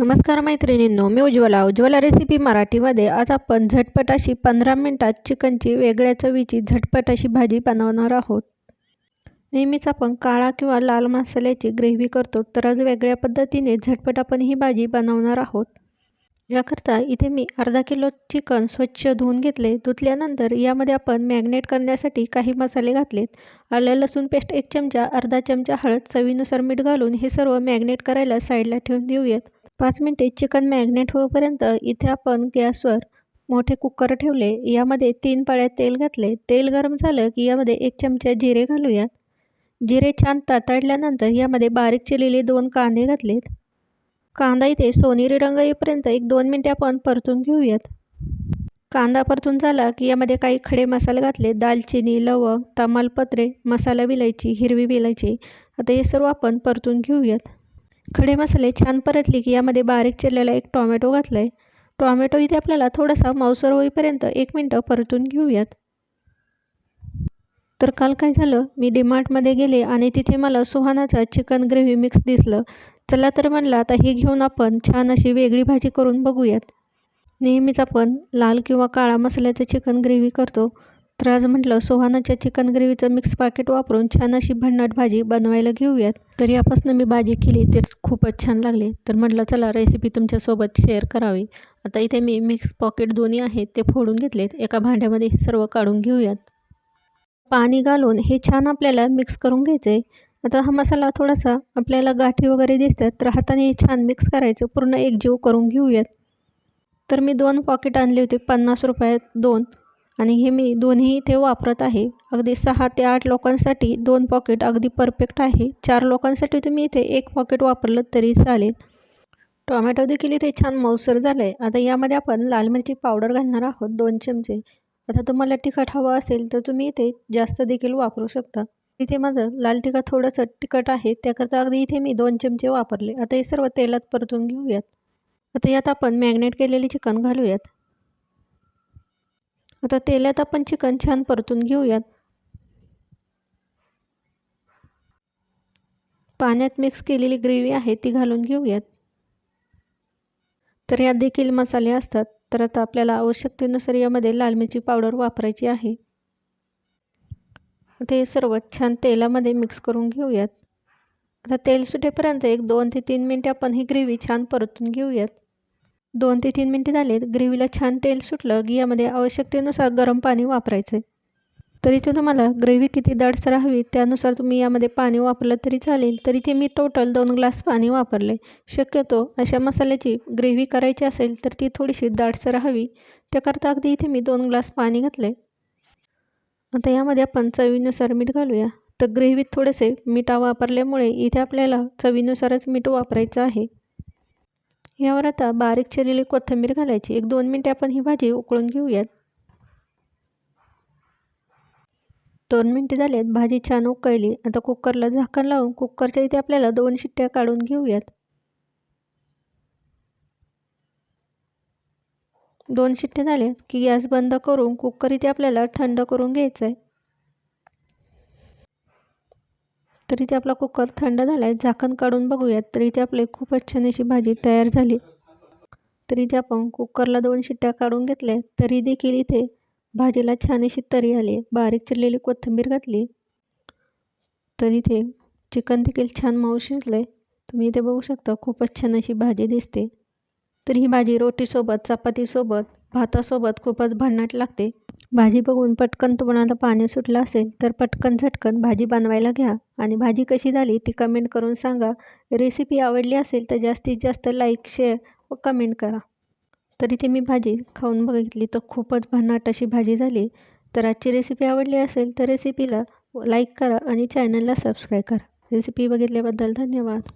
नमस्कार मैत्रिणींनो मी उज्ज्वला. उज्ज्वला रेसिपी मराठीमध्ये आज आपण झटपट अशी पंधरा मिनटात चिकनची वेगळ्या चवीची झटपट अशी भाजी बनवणार आहोत. नेहमीच आपण काळा किंवा लाल मसाल्याची ग्रेव्ही करतो तर आज वेगळ्या पद्धतीने झटपट आपण ही भाजी बनवणार आहोत. याकरता इथे मी अर्धा किलो चिकन स्वच्छ धुवून घेतले. धुतल्यानंतर यामध्ये आपण मॅग्नेट करण्यासाठी काही मसाले घातलेत. आलं लसूण पेस्ट एक चमचा अर्धा चमचा हळद चवीनुसार मीठ घालून हे सर्व मॅग्नेट करायला साईडला ठेवून देऊयात. पाच मिनटे चिकन मॅग्नेट होईपर्यंत इथे आपण गॅसवर मोठे कुकर ठेवले. यामध्ये तीन पाळ्या तेल घातले. तेल गरम झालं की यामध्ये एक चमचा जिरे घालूयात. जिरे छान ततडल्यानंतर यामध्ये बारीक चिरलेले दोन कांदे घातलेत. कांदा इथे सोनेरी रंग येईपर्यंत एक दोन मिनटे आपण परतून घेऊयात. कांदा परतून झाला की यामध्ये काही खडे मसाले घातले. दालचिनी लवंग तमालपत्रे मसाला विलायची हिरवी विलायची. आता हे सर्व आपण परतून घेऊयात. खडे मसाले छान परतले की यामध्ये बारीक चिरलेला एक टॉमॅटो घातला आहे टॉमॅटो इथे आपल्याला थोडासा मांसर होईपर्यंत एक मिनटं परतून घेऊयात. तर काल काय झालं? मी डीमार्टमध्ये गेले आणि तिथे मला सुहानाचा चिकन ग्रेव्ही मिक्स दिसलं. चला तर म्हणलं आता हे घेऊन आपण छान अशी वेगळी भाजी करून बघूयात. नेहमीच आपण लाल किंवा काळा मसाल्याचं चिकन ग्रेव्ही करतो. तर आज म्हटलं सोहानाच्या चिकन ग्रेव्हीचं मिक्स पाकेट वापरून छान अशी भन्नाट भाजी बनवायला घेऊयात. तर यापासून मी भाजी केली ते खूपच छान लागले. तर म्हटलं चला रेसिपी तुमच्यासोबत शेअर करावी. आता इथे मी मिक्स पॉकेट दोन्ही आहेत ते फोडून घेतलेत. एका भांड्यामध्ये हे सर्व काढून घेऊयात. पाणी घालून हे छान आपल्याला मिक्स करून घ्यायचं आहे आता हा मसाला थोडासा आपल्याला गाठी वगैरे दिसतात तर हाताने हे छान मिक्स करायचं पूर्ण एकजीव करून घेऊयात. तर मी दोन पॉकेट आणले होते पन्नास रुपयात दोन. आणि हे मी दोन्ही इथे वापरत आहे. अगदी सहा ते आठ लोकांसाठी दोन पॉकेट अगदी परफेक्ट आहे. चार लोकांसाठी तुम्ही इथे एक पॉकेट वापरलं तरी चालेल. टोमॅटो देखील इथे छान मऊसर झालं आहे आता यामध्ये आपण लाल मिरची पावडर घालणार आहोत दोन चमचे. आता तुम्हाला तिखट हवं असेल तर तुम्ही इथे जास्त देखील वापरू शकता. इथे माझं लाल तिखट थोडंसं तिखट आहे त्याकरता अगदी इथे मी दोन चमचे वापरले. आता हे सर्व तेलात परतून घेऊयात. आता यात आपण मॅग्नेट केलेले चिकन घालूयात. आता तेलात आपण चिकन छान परतून घेऊयात. पाण्यात मिक्स केलेली ग्रेव्ही आहे ती घालून घेऊयात. तर यात देखील मसाले असतात तर आता आपल्याला आवश्यकतेनुसार यामध्ये लाल मिरची पावडर वापरायची आहे. आता हे सर्व छान तेलामध्ये मिक्स करून घेऊयात. आता तेल सुटेपर्यंत एक दोन ते तीन मिनटे आपण ही ग्रेव्ही छान परतून घेऊयात. दोन ते तीन मिनटे झालेत ग्रेव्हीला छान तेल सुटलं की यामध्ये आवश्यकतेनुसार गरम पाणी वापरायचं. तरी तर इथे तुम्हाला ग्रेव्ही किती दाडसर हवी त्यानुसार तुम्ही यामध्ये पाणी वापरलं तरी चालेल. तर इथे मी टोटल दोन ग्लास पाणी वापरले. शक्यतो अशा मसाल्याची ग्रेव्ही करायची असेल तर ती थोडीशी दाडसर हवी. त्याकरता अगदी इथे मी दोन ग्लास पाणी घातले आता यामध्ये आपण चवीनुसार मीठ घालूया. तर ग्रेव्हीत थोडेसे मीठ वापरल्यामुळे इथे आपल्याला चवीनुसारच मीठ वापरायचं आहे. यावर आता बारीक चिरलेली कोथिंबीर घालायची. एक दोन मिनटे आपण ही भाजी उकळून घेऊयात. दोन मिनटे झालेत. भाजी छान उकळली. आता कुकरला झाकण लावून कुकरच्या इथे आपल्याला दोन शिट्ट्या काढून घेऊयात. दोन शिट्टे झाले की गॅस बंद करून कुकर इथे आपल्याला थंड करून घ्यायचं आहे तर इथे आपला कुकर थंड झाला आहे झाकण काढून बघूयात. तर इथे आपली खूपच छान अशी भाजी तयार झाली. तर इथे आपण कुकरला दोन शिट्ट्या काढून घेतल्या तरी देखील इथे भाजीला छान अशी तरी आली. बारीक चिरलेली कोथिंबीर घातली. तर इथे चिकन देखील छान मऊ शिजले तुम्ही इथे बघू शकता खूपच छान अशी भाजी दिसते. तर ही भाजी रोटीसोबत चपातीसोबत भातासोबत खूपच भन्नाट लागते. भाजी बघून पटकन तुम्हाला पाणी सुटलं असेल तर पटकन झटकन भाजी बनवायला घ्या आणि भाजी कशी झाली ती कमेंट करून सांगा. रेसिपी आवडली असेल तर जास्तीत जास्त लाईक शेअर व कमेंट करा. तर इथे मी भाजी खाऊन बघितली तर खूपच भन्नाट अशी भाजी झाली. तर आजची रेसिपी आवडली असेल तर रेसिपीला लाईक करा आणि चॅनलला सबस्क्राईब करा. रेसिपी बघितल्याबद्दल धन्यवाद.